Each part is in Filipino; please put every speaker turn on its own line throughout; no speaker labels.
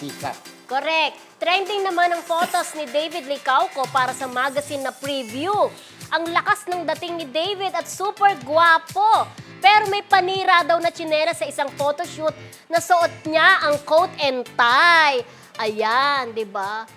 Tika.
Correct. Trending naman ang photos ni David Licauco para sa magazine na preview. Ang lakas ng dating ni David at super guwapo. Pero may panira daw na tsinera sa isang photoshoot na suot niya ang coat and tie. Ayan, di ba?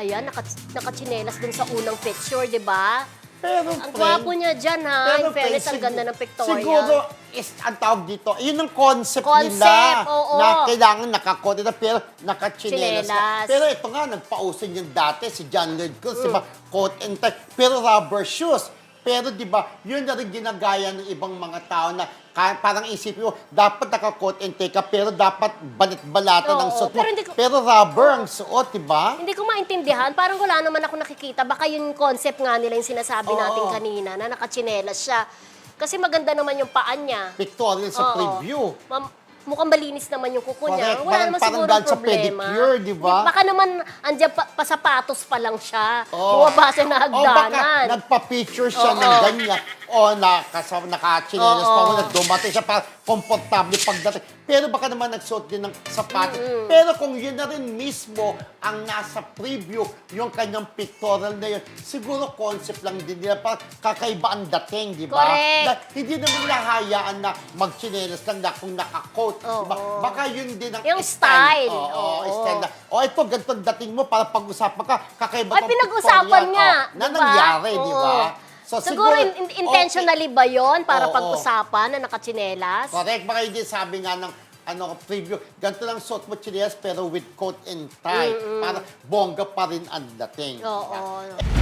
Ayan, naka, nakachinelas dun sa unang picture, di ba?
Pero,
Ang
friend,
gwapo niya dyan, ha? In fairness, ang ganda ng pictorial.
Siguro, is, ang tawag dito, yun ang concept,
Concept,
nila.
oo.
Na kailangan nakakote na, pero nakachinelas na.
Chinelas.
Pero ito nga, nagpausin yung dati, si John Lloyd Cruz, di ba?
Mm.
Coat and tie, pero rubber shoes. Pero di ba, yun na rin ginagaya ng ibang mga tao na ka- parang isipin mo, dapat naka-coat and tie ka, pero dapat balit-balatan ang suot mo.
pero ko-
Pero rubber ang suot, di ba?
Hindi ko maintindihan. Parang wala naman ako nakikita. Baka yung concept nga nila yung sinasabi
Oo.
natin kanina na nakachinelas siya. Kasi maganda naman yung paan niya.
Pictorial sa
Oo.
preview.
Ma'am, mukhang malinis naman yung kuko niya.
Correct.
Wala
Parang-
naman
parang
siguro
dahil sa
problema.
pedicure, di ba?
Baka naman andyan pa, pasapatos pa lang siya.
Oo.
Bumaba siya na
O Oh. baka
hagdanan.
nagpa-picture siya ng ganyan. O nakasama, nakachinelas pa
Oo.
mo na dumating siya para komportable pagdating. Pero baka naman nagsuot din ng sapatos. Pero kung yun na rin mismo ang nasa preview, yung kanyang pictorial na yun, siguro concept lang din nila. Parang kakaiba ang dating, di ba?
Correct.
Dahil hindi naman nila hayaan na magchinelas lang na kung naka-coat. di ba?
Oo.
Baka yun din ang
Yung style.
Oo,
Oo.
style na. O ito, ganito dating mo para pag-usapan ka, kakaiba
Ay, pinag-usapan nga.
Oh, na
di ba?
nangyari, di
Oo.
Ba?
siguro, in- in- intentionally ba yon para
Oo.
pag-usapan na nakachinelas?
Correct. Baka hindi sabi nga ng ano, preview, ganito lang suot mo chinelas pero with coat and tie. Para bongga pa rin ang dating.
Oo.